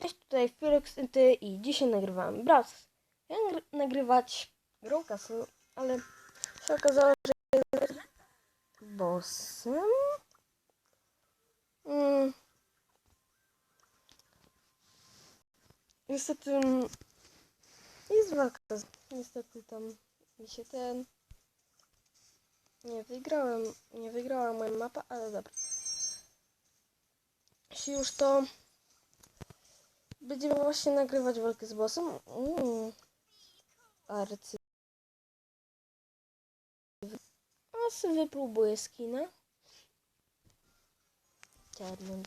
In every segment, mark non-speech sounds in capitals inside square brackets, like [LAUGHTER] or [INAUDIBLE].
Cześć, tutaj Felix Ty i dzisiaj nagrywam. Miałem nagry- nagrywać grą ale się okazało, że jest bossem. Mm. Niestety mm, jest walka. Niestety tam mi się ten nie wygrałem, nie wygrała moja mapa, ale dobra. Jeśli już to Będziemy właśnie nagrywać walkę z bossem. Mm. Arcy. A sobie wypróbuję skina. Czarny.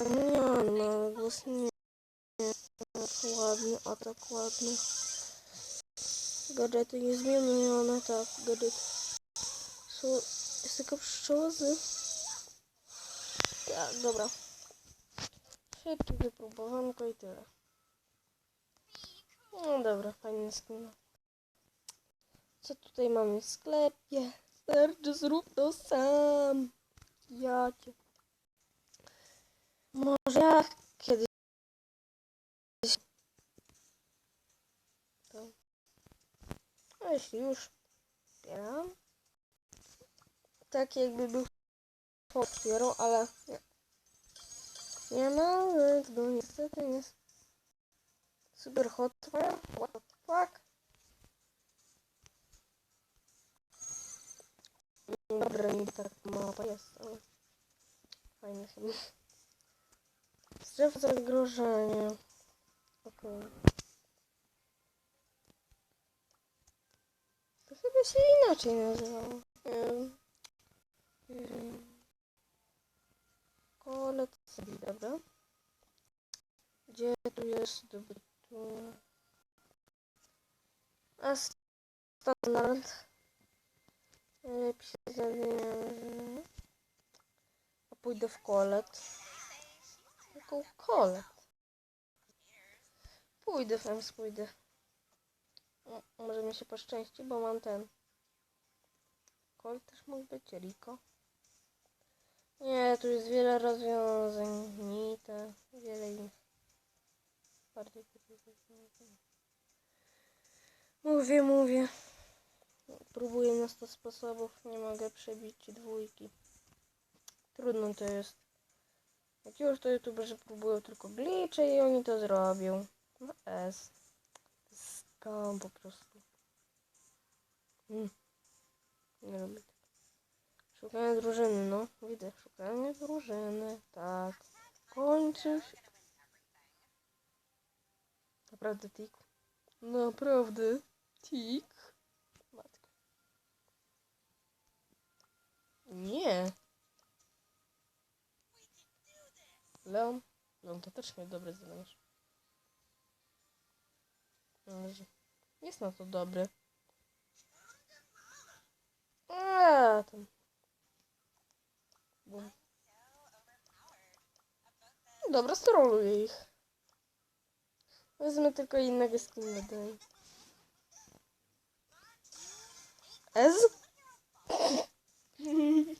Nie, no, głos nie. Tak ładny, a tak ładny. Gadżety niezmienione, tak, gadżet. Są, jest tylko pszczoła z... Tak, dobra. Szybkie wypróbowanko i tyle. No dobra, fajny skin. Co tutaj mamy w sklepie? Serczy, zrób to sam. Ja. Może ja kiedyś... To. A jeśli już zbieram. Tak jakby był otwierał, ale nie. Nie ma, więc no niestety jest super hot fire. What the fuck? Dobra, nie tak mapa jest, ale fajnie chyba. Strefa zagrożenia. Okej. To chyba się inaczej nazywało. Nie wiem. Kolet sobie, dobra. Gdzie tu jest dobytu? A standard. Się zamieniam. A pójdę w kolet. Jaką kolet? Pójdę w Ems, pójdę. Może mi się poszczęści, bo mam ten. Kolt też mógł być, Riko. Nie, tu jest wiele rozwiązań. Nita, wiele innych. Bardziej. Mówię, mówię. Próbuję na 100 sposobów. Nie mogę przebić dwójki. Trudno to jest. Jak już to youtuberzy próbują tylko glitche i oni to zrobią. No S. Skam po prostu. Mm. Nie lubię Szukanie drużyny, no. Widzę, szukanie drużyny. Tak. W końcu się... Naprawdę tik. Naprawdę tik. Matka. Nie. Leon. Leon to też miał dobre zadanie. Może. Jest na to dobry. A, tam. Bum. Dobra, stroluję ich. Wezmę tylko innego skina daj. Ez? [LAUGHS]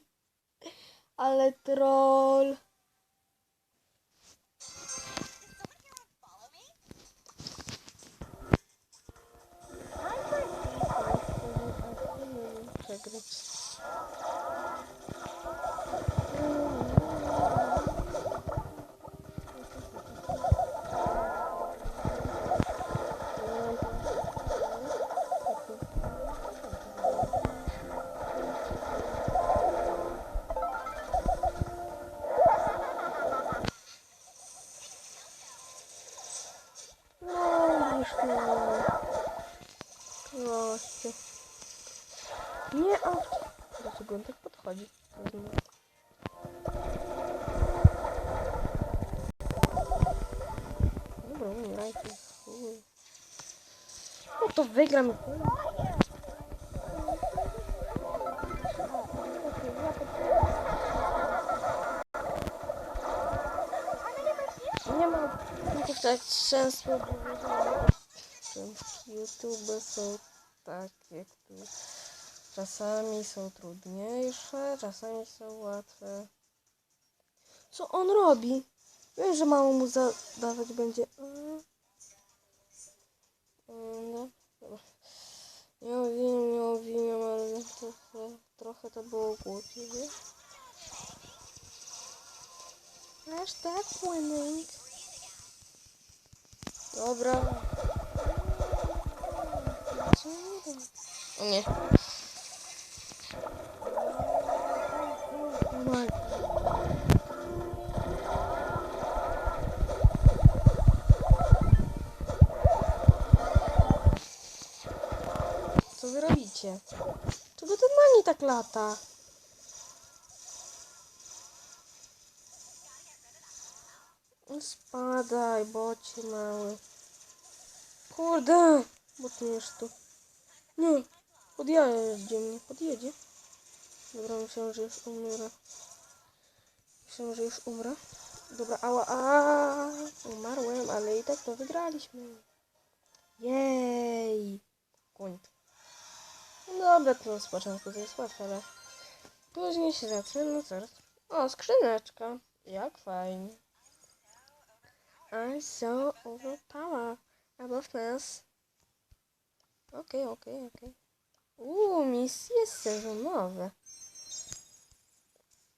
Ale troll. Przegrać. To wygram. Nie ma tak często. YouTube są takie, które czasami są trudniejsze, czasami są łatwe. Co on robi? Wiem, że mało mu zadawać będzie. Mm. Mm, No, Я увидел, не увидел, а, э, трохи это было купили. Наш так маленький. Добро. Ні. Lata? No Spadaj, bocie mały. Kurde! Botniesz tu. Nie, podjedzie mnie, podjedzie. Dobra, myślałem, że już umrę. Myślałem, że już umrę. Dobra, ała, a Umarłem, ale i tak to wygraliśmy. Jej! Koń. No dobra, to z początku to jest łatwe, ale później się zacznie, no coraz. O, skrzyneczka. Jak fajnie. I so overpower. Above us. Okej, okej, okej. Uuu, misje sezonowe.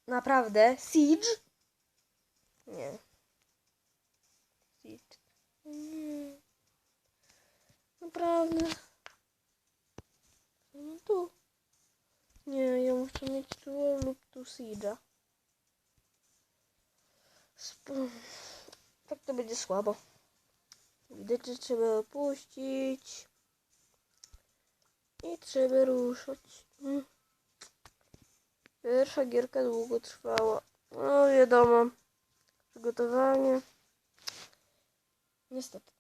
Naprawdę? Siege? Nie. Siege. Nie. Naprawdę. No tu. Nie, ja muszę mieć tu lub tu Siege'a. Tak to będzie słabo. Że trzeba opuścić. I trzeba ruszać. Mm. Pierwsza gierka długo trwała. No wiadomo. Przygotowanie. Niestety.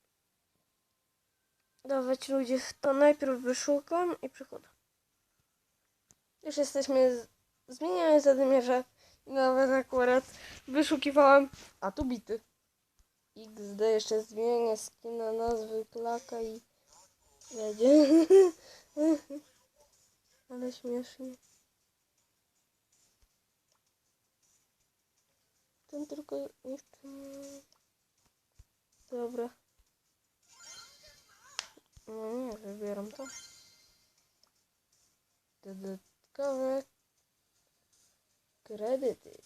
Dawać ludzie, to najpierw wyszukam i przychodzę. Już jesteśmy, zmieniamy zadymierze. Nawet akurat wyszukiwałam, a tu bity. XD jeszcze zmienię skina nazwy klaka i jedzie. [LAUGHS] Ale śmiesznie. Ten tylko jeszcze... Dobra. No nie, wybieram to. Dodatkowe kredyty.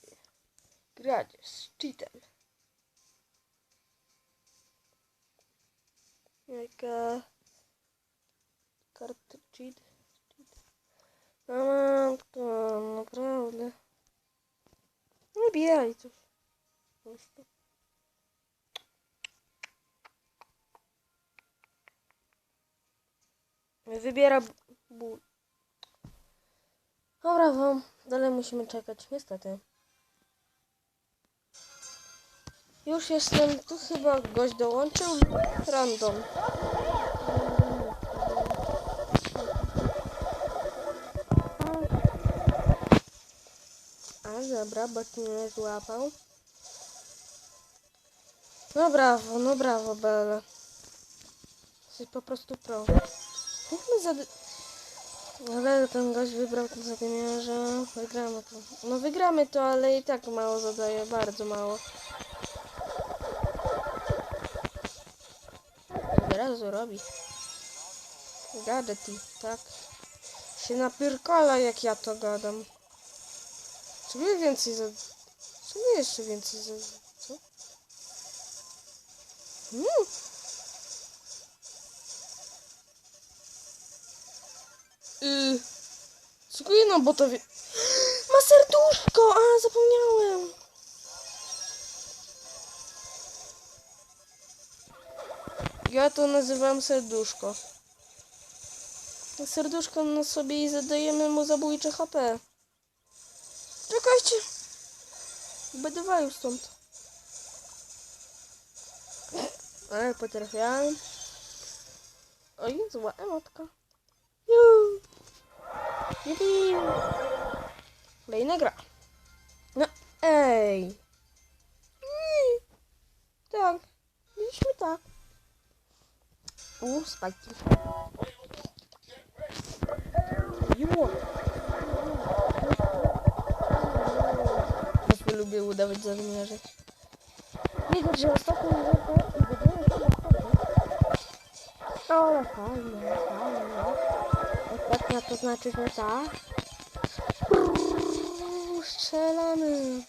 Kradzież z cheatem. Jaka karta cheat? No matko, naprawdę. Wybiera ból. Dobra, wam. Dalej musimy czekać, niestety. Już jestem, tu chyba gość dołączył. Random. A dobra, bo mnie złapał. No brawo, no brawo, Bele. Jesteś po prostu pro. Mówmy za... Ale ten gość wybrał ten zadymiarza. Wygramy to. No wygramy to, ale i tak mało zadaje, bardzo mało. Od razu robi. Gadżet i tak. Się napierkala jak ja to gadam. Czy wy więcej za... Czy wy jeszcze więcej za... Co? Hmm. Yy, Cukuję no bo to wie... [GASPS] Ma serduszko! A, zapomniałem! Ja to nazywam serduszko. Serduszko na sobie i zadajemy mu zabójcze HP. Czekajcie! Będę już stąd. Ale potrafiałem. Oj, zła emotka. Kolejna gra. No, ej. Tak. Mieliśmy tak. U, spajki. Juuu. Też lubię udawać żołnierzy. Widać, że ostatnio gierkę i będziemy. Ale fajnie, fajnie. Ostatnia to znaczy, że ta. Brrr, Strzelamy.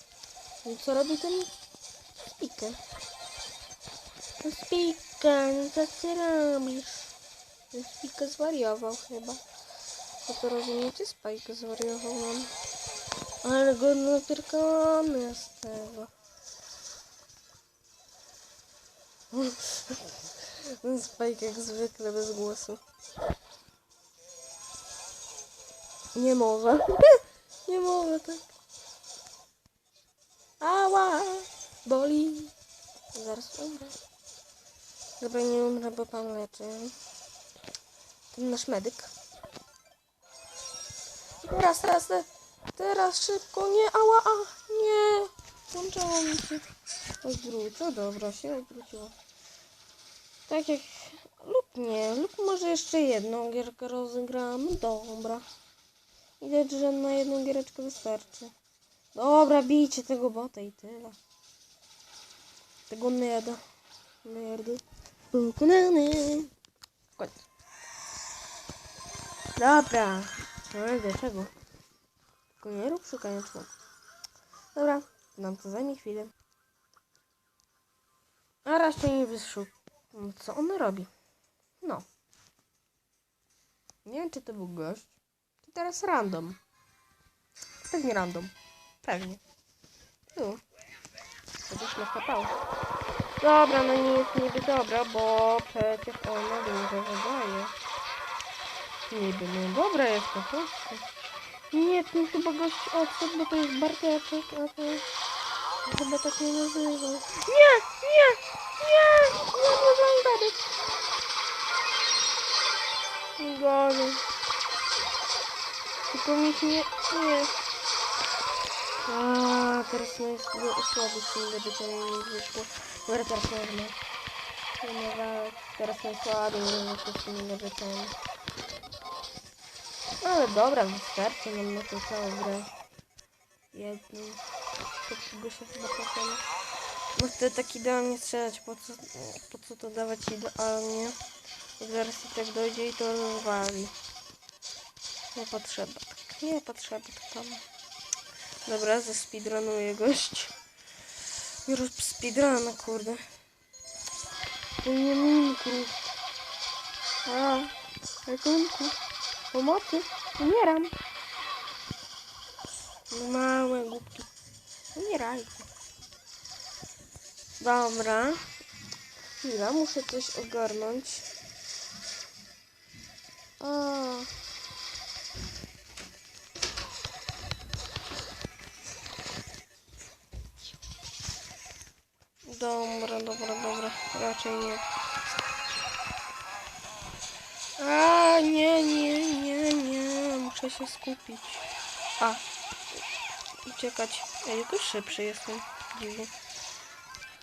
I co robi ten speaker? To speaker, no co ty robisz? Speaker zwariował chyba. No to rozumiecie? Spike zwariował nam. Ale go napierkamy z tego. [LAUGHS] Spike jak zwykle bez głosu. Nie może. [LAUGHS] Nie może tak. Ała! Boli. Zaraz umrę. Dobra, nie umrę, bo pan leczy. Ten nasz medyk. Teraz, teraz, te- teraz szybko, nie, ała, a, nie. Włączało mi się. Odwrócę, dobra, się odwróciło. Tak jak, lub nie, lub może jeszcze jedną gierkę rozegramy. Dobra. Widać, że na jedną giereczkę wystarczy. Dobra, bijcie tego bota i tyle. Tego nerda. Nerdy. Pokonany. Koniec. Dobra. Ale dlaczego? Tylko nie rób szukania członka. Dobra, nam to zajmie chwilę. A raczej nie wyszuk. Co on robi? No. Nie wiem, czy to był gość. Teraz random. Pewnie random. Pewnie. Tu. Kiedyś na kapał. Dobra, no nie jest niby dobra, bo przecież ona dużo wydaje. Niby, no dobra jest po prostu. Nie, tu chyba gość odszedł, bo to jest Barteczek, a to chyba tak nie nazywał. Nie, nie, nie, nie, nie zajebać. Gorzej. Się nie, nie. A, teraz moje słaby silne bycie mi wyszło. Dobra, teraz można. Dobra, teraz moje słaby nie wyszło silne bycie. Ale dobra, wystarczy nam na tą całą grę. To by się chyba trafiamy. No chcę tak idealnie strzelać, po co, po co to dawać idealnie? Zaraz i tak dojdzie i to rozwali. Nie potrzeba tak. Nie potrzeba tak tam. Dobra, ze speedrunuję gość. Już speedruna, kurde. Nie minku. A, ratunku. Pomocy. Umieram. No małe głupki. Umierajcie. Dobra. Chwila, muszę coś ogarnąć. A. Dobra, dobra, dobra. Raczej nie. A, nie, nie, nie, nie. Muszę się skupić. A. Uciekać. Ja jakoś szybszy jestem. Dziwnie.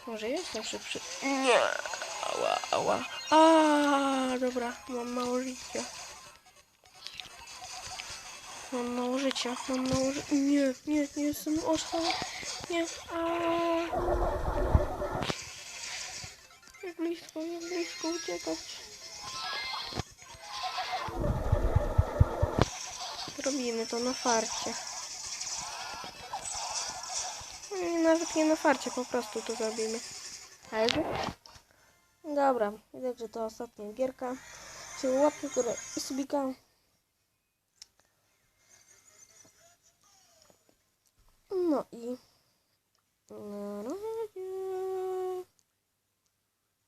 Może jestem szybszy. Nie. Ała, ała. A, dobra. Mam mało życia. Mam mało życia. Mam mało życia. Nie, nie, nie jestem oszalał. Nie. A. Blisko, jak blisko uciekać. Robimy to na farcie. Nie, Nawet nie na farcie, po prostu to zrobimy. Ale Dobra, widać, że to ostatnia gierka. Czyli łapkę górę i subika. No i